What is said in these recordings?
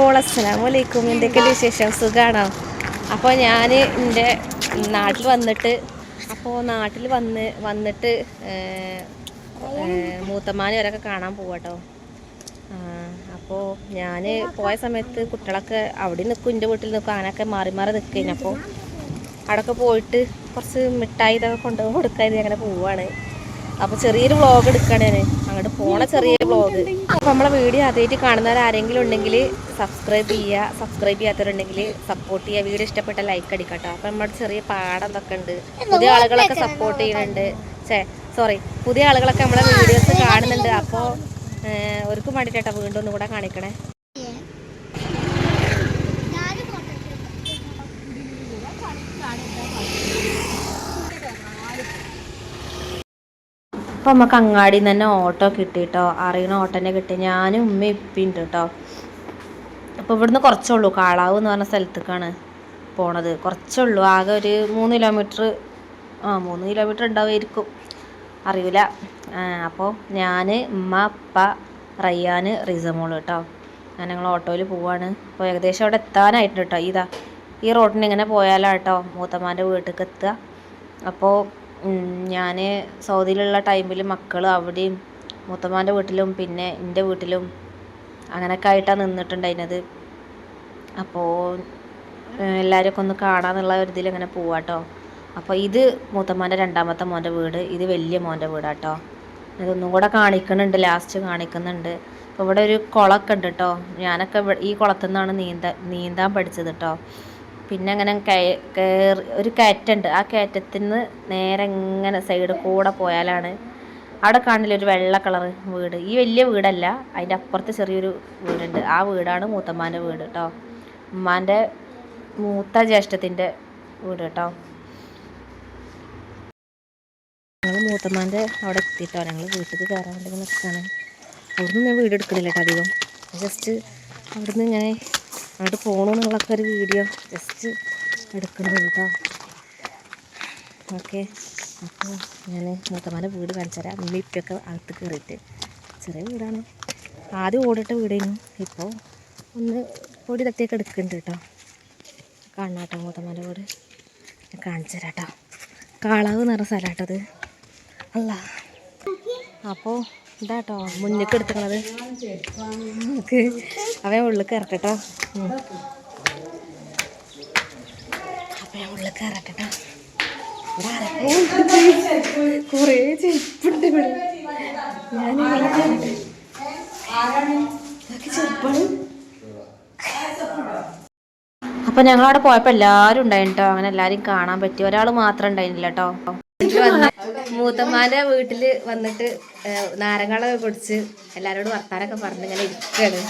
All അസ്സലാമലൈക്കും എന്തൊക്കെയാണ് വിശേഷം? സുഖമാണോ അപ്പോൾ ഞാൻ എന്റെ നാട്ടിൽ വന്നിട്ട് അപ്പോൾ നാട്ടിൽ വന്ന് വന്നിട്ട് മൂത്തമാനെ അവരൊക്കെ കാണാൻ പോവാട്ടോ. അപ്പോൾ ഞാൻ പോയ സമയത്ത് കുട്ടികളൊക്കെ അവിടെ നിൽക്കും എന്റെ വീട്ടിൽ നിൽക്കും അങ്ങനെയൊക്കെ മാറി മാറി നിൽക്കുകയാണ് അപ്പോൾ അവിടെയൊക്കെ പോയിട്ട് കുറച്ച് മിഠായി ഇതൊക്കെ കൊണ്ടുപോയി കൊടുക്കാൻ അങ്ങനെ പോവാണ്. അപ്പോൾ ചെറിയൊരു വ്ളോഗ് എടുക്കുകയാണ് ഞാൻ അങ്ങോട്ട് പോണ ചെറിയ വ്ളോഗ് അപ്പോൾ നമ്മളെ വീഡിയോ ആദ്യമായിട്ട് കാണുന്നവർ ആരെങ്കിലും ഉണ്ടെങ്കിൽ സബ്സ്ക്രൈബ് ചെയ്യുക സബ്സ്ക്രൈബ് ചെയ്യാത്തവരുണ്ടെങ്കിൽ സപ്പോർട്ട് ചെയ്യുക വീഡിയോ ഇഷ്ടപ്പെട്ട ലൈക്ക് അടിക്കട്ടോ അപ്പോൾ നമ്മുടെ ചെറിയ പാടം ഇതൊക്കെ ഉണ്ട്. പുതിയ ആളുകളൊക്കെ സപ്പോർട്ട് ചെയ്യുന്നുണ്ട്. ചേ സോറി പുതിയ ആളുകളൊക്കെ നമ്മളെ വീഡിയോസ് കാണുന്നുണ്ട്. അപ്പോൾ ഒരുക്കും വേണ്ടിയിട്ടാ വീണ്ടും ഒന്നും കൂടെ കാണിക്കണേ. അപ്പോൾ നമുക്ക് അങ്ങാടിയിൽ നിന്ന് തന്നെ ഓട്ടോ കിട്ടിട്ടോ. അറിയണ ഓട്ടോ തന്നെ കിട്ടി. ഞാനും ഉമ്മ ഇപ്പിണ്ട് കേട്ടോ അപ്പോൾ ഇവിടുന്ന് കുറച്ചുള്ളൂ കാളാവ് എന്ന് പറഞ്ഞ സ്ഥലത്തേക്കാണ് പോണത്. കുറച്ചുള്ളൂ ആകെ ഒരു മൂന്ന് കിലോമീറ്റർ ആ മൂന്ന് കിലോമീറ്റർ ഉണ്ടാവുമായിരിക്കും അറിയില്ല അപ്പോൾ ഞാൻ ഉമ്മ അപ്പ റയ്യാൻ റിസമോൾ കേട്ടോ ഞാൻ ഞങ്ങൾ ഓട്ടോയിൽ പോവാണ്. അപ്പോൾ ഏകദേശം അവിടെ എത്താനായിട്ടുണ്ട് കേട്ടോ ഇതാ ഈ റോഡിന് ഇങ്ങനെ പോയാലാണ് കേട്ടോ മൂത്തമാന്റെ വീട്ടിലേക്ക് എത്തുക അപ്പോൾ ഞാൻ സൗദിയിലുള്ള ടൈമിൽ മക്കൾ അവിടെയും മൂത്തമ്മാന്റെ വീട്ടിലും പിന്നെ എന്റെ വീട്ടിലും അങ്ങനെയൊക്കെ ആയിട്ടാണ് നിന്നിട്ടുണ്ടായിരുന്നത്. അപ്പോൾ എല്ലാവരെയൊക്കെ ഒന്ന് കാണാമെന്നുള്ള ഒരു ഇതിൽ അങ്ങനെ പോവാട്ടോ. അപ്പോൾ ഇത് മൂത്തമ്മാന്റെ രണ്ടാമത്തെ മോന്റെ വീട് ഇത് വലിയ മോന്റെ വീടാട്ടോ. ഇതൊന്നും കൂടെ കാണിക്കുന്നുണ്ട് ലാസ്റ്റ് കാണിക്കുന്നുണ്ട്. അപ്പോൾ ഇവിടെ ഒരു കുളമൊക്കെ ഉണ്ട് കേട്ടോ ഞാനൊക്കെ ഈ കുളത്തു നിന്നാണ് നീന്താൻ നീന്താൻ പഠിച്ചത് കേട്ടോ പിന്നെ അങ്ങനെ കയറി ഒരു കയറ്റുണ്ട് ആ കയറ്റത്തിൽ നിന്ന് നേരെ ഇങ്ങനെ സൈഡ് കൂടെ പോയാലാണ് അവിടെ കാണില്ല ഒരു വെള്ള കളർ വീട്? ഈ വലിയ വീടല്ല അതിന്റെ അപ്പുറത്ത് ചെറിയൊരു വീടുണ്ട്. ആ വീടാണ് മൂത്തമ്മാന്റെ വീട് കേട്ടോ ഉമ്മാന്റെ മൂത്ത ജ്യേഷ്ഠത്തിന്റെ വീട് കേട്ടോ ഞങ്ങൾ മൂത്തമ്മാന്റെ അവിടെ എത്തിയിട്ടോ ഞങ്ങൾ വീട്ടിൽ കയറാൻ വേണ്ടി നിൽക്കുകയാണ് അവിടുന്ന് ഞാൻ വീട് എടുക്കുന്നില്ല കേട്ടോ അധികം. ജസ്റ്റ് അവിടുന്ന് ഇങ്ങനെ അങ്ങോട്ട് പോകണമെന്നുള്ളൊക്കെ ഒരു വീഡിയോ ജസ്റ്റ് എടുക്കണം കേട്ടോ ഓക്കെ. അപ്പോൾ ഞാൻ മൂത്തമാരെ വീട് കാണിച്ചു തരാം. അമ്മ ഇപ്പൊക്കെ അകത്ത് കയറിയിട്ട് ചെറിയ വീടാണ്. ആദ്യം ഓടിട്ട വീടായിരുന്നു ഇപ്പോൾ ഒന്ന് പൊടി തട്ടിയൊക്കെ എടുക്കുന്നുണ്ട് കേട്ടോ കാണണം കേട്ടോ മൂത്തമാരെ വീട്. കാണിച്ചു തരാം കേട്ടോ കാളാവ് നിറ സ്ഥലം കേട്ടത് അല്ല അപ്പോൾ ഇതാട്ടോ മുന്നിക്ക് എടുത്തിക്കണത് നമുക്ക് അവൻ ഉള്ളിൽ ഇറക്കട്ടോ. അപ്പം ഉള്ളിൽ ഇറക്കട്ടോ. കുറേ ചെരുപ്പുണ്ട് ഇവിടെ. ഞാൻ അപ്പം ഞങ്ങളവിടെ പോയപ്പോൾ എല്ലാരും ഉണ്ടായിട്ടോ അങ്ങനെ എല്ലാരും കാണാൻ പറ്റി. ഒരാൾ മാത്രം ഉണ്ടായിരുന്നില്ല കേട്ടോ വന്ന് മൂത്തമ്മാന്റെ വീട്ടിൽ വന്നിട്ട് നാരങ്ങളൊക്കെ കുടിച്ച് എല്ലാരോടും വർത്താനൊക്കെ പറഞ്ഞ് ഇങ്ങനെ ഇരിക്കുകയാണ്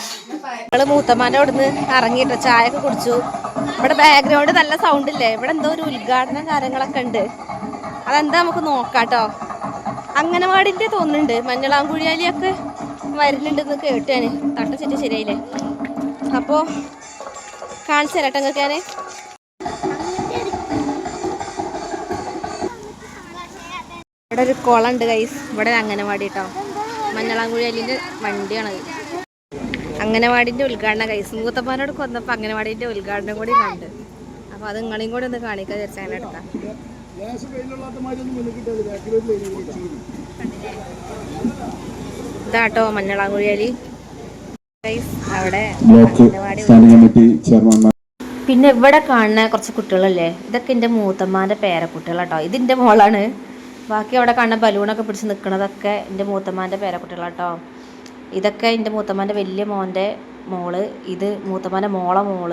നമ്മൾ മൂത്തമ്മാന്റെ അവിടുന്ന് ഇറങ്ങിയിട്ട് ചായ ഒക്കെ കുടിച്ചു. ഇവിടെ ബാക്ക്ഗ്രൗണ്ട് നല്ല സൗണ്ട് ഇല്ലേ? ഇവിടെ എന്തോ ഒരു ഉദ്ഘാടനം കാര്യങ്ങളൊക്കെ ഉണ്ട്. അതെന്താ നമുക്ക് നോക്കാട്ടോ? അങ്ങനവാടിന്റെ തോന്നുന്നുണ്ട്. മഞ്ഞളാങ്കുഴിയാലിയൊക്കെ വരുന്നുണ്ടെന്ന് കേട്ടാണ് തട്ടച്ചിട്ട് ശരിയായില്ലേ? അപ്പോൾ കാണിച്ചു തരാട്ടോ ഞാൻ ഇവിടെ ഒരു കുളം ഉണ്ട് കൈസ് ഇവിടെ അംഗനവാടി കേട്ടോ മഞ്ഞളാങ്കുഴിയലിന്റെ വണ്ടിയാണത്. അംഗനവാടിന്റെ ഉദ്ഘാടനം കൈസ് മൂത്തപ്പാനോട് കൊന്നപ്പോൾ അംഗനവാടിന്റെ ഉദ്ഘാടനം കൂടി കണ്ട്. അപ്പോൾ അത് നിങ്ങളെയും കൂടി ഒന്ന് കാണിക്കാൻ വിചാരിച്ച അങ്ങനെ എടുക്കാം ഇതാട്ടോ മഞ്ഞളാങ്കുഴിയലി അവിടെ പിന്നെ ഇവിടെ കാണുന്ന കുറച്ച് കുട്ടികളല്ലേ? ഇതൊക്കെ എന്റെ മൂത്തമ്മാന്റെ പേരക്കുട്ടികളാട്ടോ. ഇതിന്റെ മോളാണ്. ബാക്കി അവിടെ കാണുന്ന ബലൂണൊക്കെ പിടിച്ച് നിൽക്കുന്നതൊക്കെ എന്റെ മൂത്തമ്മാന്റെ പേരക്കുട്ടികളാട്ടോ ഇതൊക്കെ എന്റെ മൂത്തമ്മാന്റെ വലിയ മോന്റെ മോൾ ഇത് മൂത്തമ്മാന്റെ മോളെ മോൾ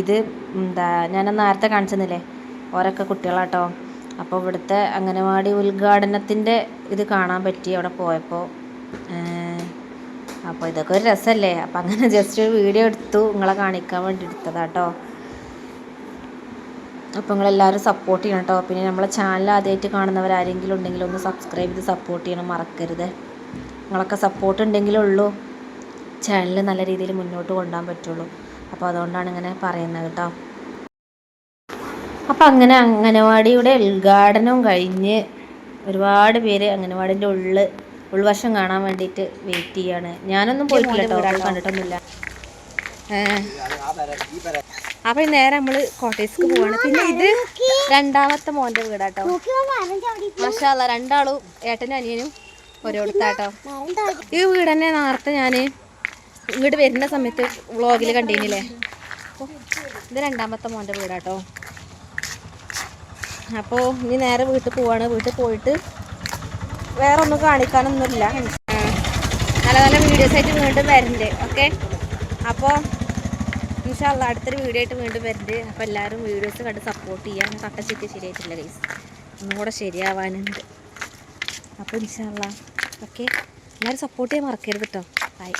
ഇത് എന്താ ഞാൻ നേരത്തെ കാണിച്ചെന്നില്ലേ? ഓരൊക്കെ കുട്ടികളാട്ടോ. അപ്പോൾ ഇവിടുത്തെ അംഗനവാടി ഉദ്ഘാടനത്തിന്റെ ഇത് കാണാൻ പറ്റി അവിടെ പോയപ്പോൾ. അപ്പോൾ ഇതൊക്കെ ഒരു രസമല്ലേ? അപ്പോൾ അങ്ങനെ ജസ്റ്റ് ഒരു വീഡിയോ എടുത്തു നിങ്ങളെ കാണിക്കാൻ വേണ്ടി എടുത്തതാട്ടോ. അപ്പോൾ നിങ്ങളെല്ലാവരും സപ്പോർട്ട് ചെയ്യണം കേട്ടോ പിന്നെ നമ്മളെ ചാനൽ ആദ്യമായിട്ട് കാണുന്നവരാരെങ്കിലും ഉണ്ടെങ്കിൽ ഒന്ന് സബ്സ്ക്രൈബ് ചെയ്ത് സപ്പോർട്ട് ചെയ്യണം. മറക്കരുത്. നിങ്ങളൊക്കെ സപ്പോർട്ട് ഉണ്ടെങ്കിലേ ഉള്ളൂ. ചാനൽ നല്ല രീതിയിൽ മുന്നോട്ട് കൊണ്ടുപോകാൻ പറ്റുള്ളൂ. അപ്പോൾ അതുകൊണ്ടാണ് ഇങ്ങനെ പറയുന്നത് കേട്ടോ അപ്പം അങ്ങനെ അംഗനവാടിയുടെ ഉദ്ഘാടനവും കഴിഞ്ഞ് ഒരുപാട് പേര് അംഗനവാടിന്റെ ഉള്ളിൽ ഉൾവശം കാണാൻ വേണ്ടിയിട്ട് വെയിറ്റ് ചെയ്യാണ്. ഞാനൊന്നും പോയിട്ടില്ല കേട്ടോ കണ്ടിട്ടൊന്നുമില്ല. അപ്പൊ നേരെ നമ്മൾ കോട്ടേഴ്സ്ക്ക് പോവാണ്. പിന്നെ ഇത് രണ്ടാമത്തെ മോന്റെ വീടാട്ടോ. മാഷാല്ല രണ്ടാളും ഏട്ടനും അനിയനും ഓരോടുത്താട്ടോ ഈ വീട് തന്നെ നേരത്തെ ഞാൻ ഇങ്ങോട്ട് വരുന്ന സമയത്ത് വ്ളോഗിൽ കണ്ടീനില്ലേ? ഇത് രണ്ടാമത്തെ മോന്റെ വീടാട്ടോ. അപ്പോൾ ഇനി നേരെ വീട്ടിൽ പോവാണ്. വീട്ടിൽ പോയിട്ട് വേറെ ഒന്നും കാണിക്കാനൊന്നുമില്ല നല്ല നല്ല വീഡിയോസ് ആയിട്ട് വീണ്ടും വരുന്നുണ്ട് ഓക്കെ? അപ്പോൾ ഇൻഷാല്ല അടുത്തൊരു വീഡിയോ ആയിട്ട് വീണ്ടും വരുന്നുണ്ട് അപ്പോൾ എല്ലാവരും വീഡിയോസ് കണ്ട് സപ്പോർട്ട് ചെയ്യാൻ കട്ടച്ചിട്ട് ശരിയായിട്ടില്ല ഗൈസ് ഒന്നുകൂടെ ശരിയാവാനുണ്ട്. അപ്പോൾ ഇൻഷാല്ല ഓക്കെ എല്ലാവരും സപ്പോർട്ട് ചെയ്യാൻ മറക്കരുത് കേട്ടോ ബൈ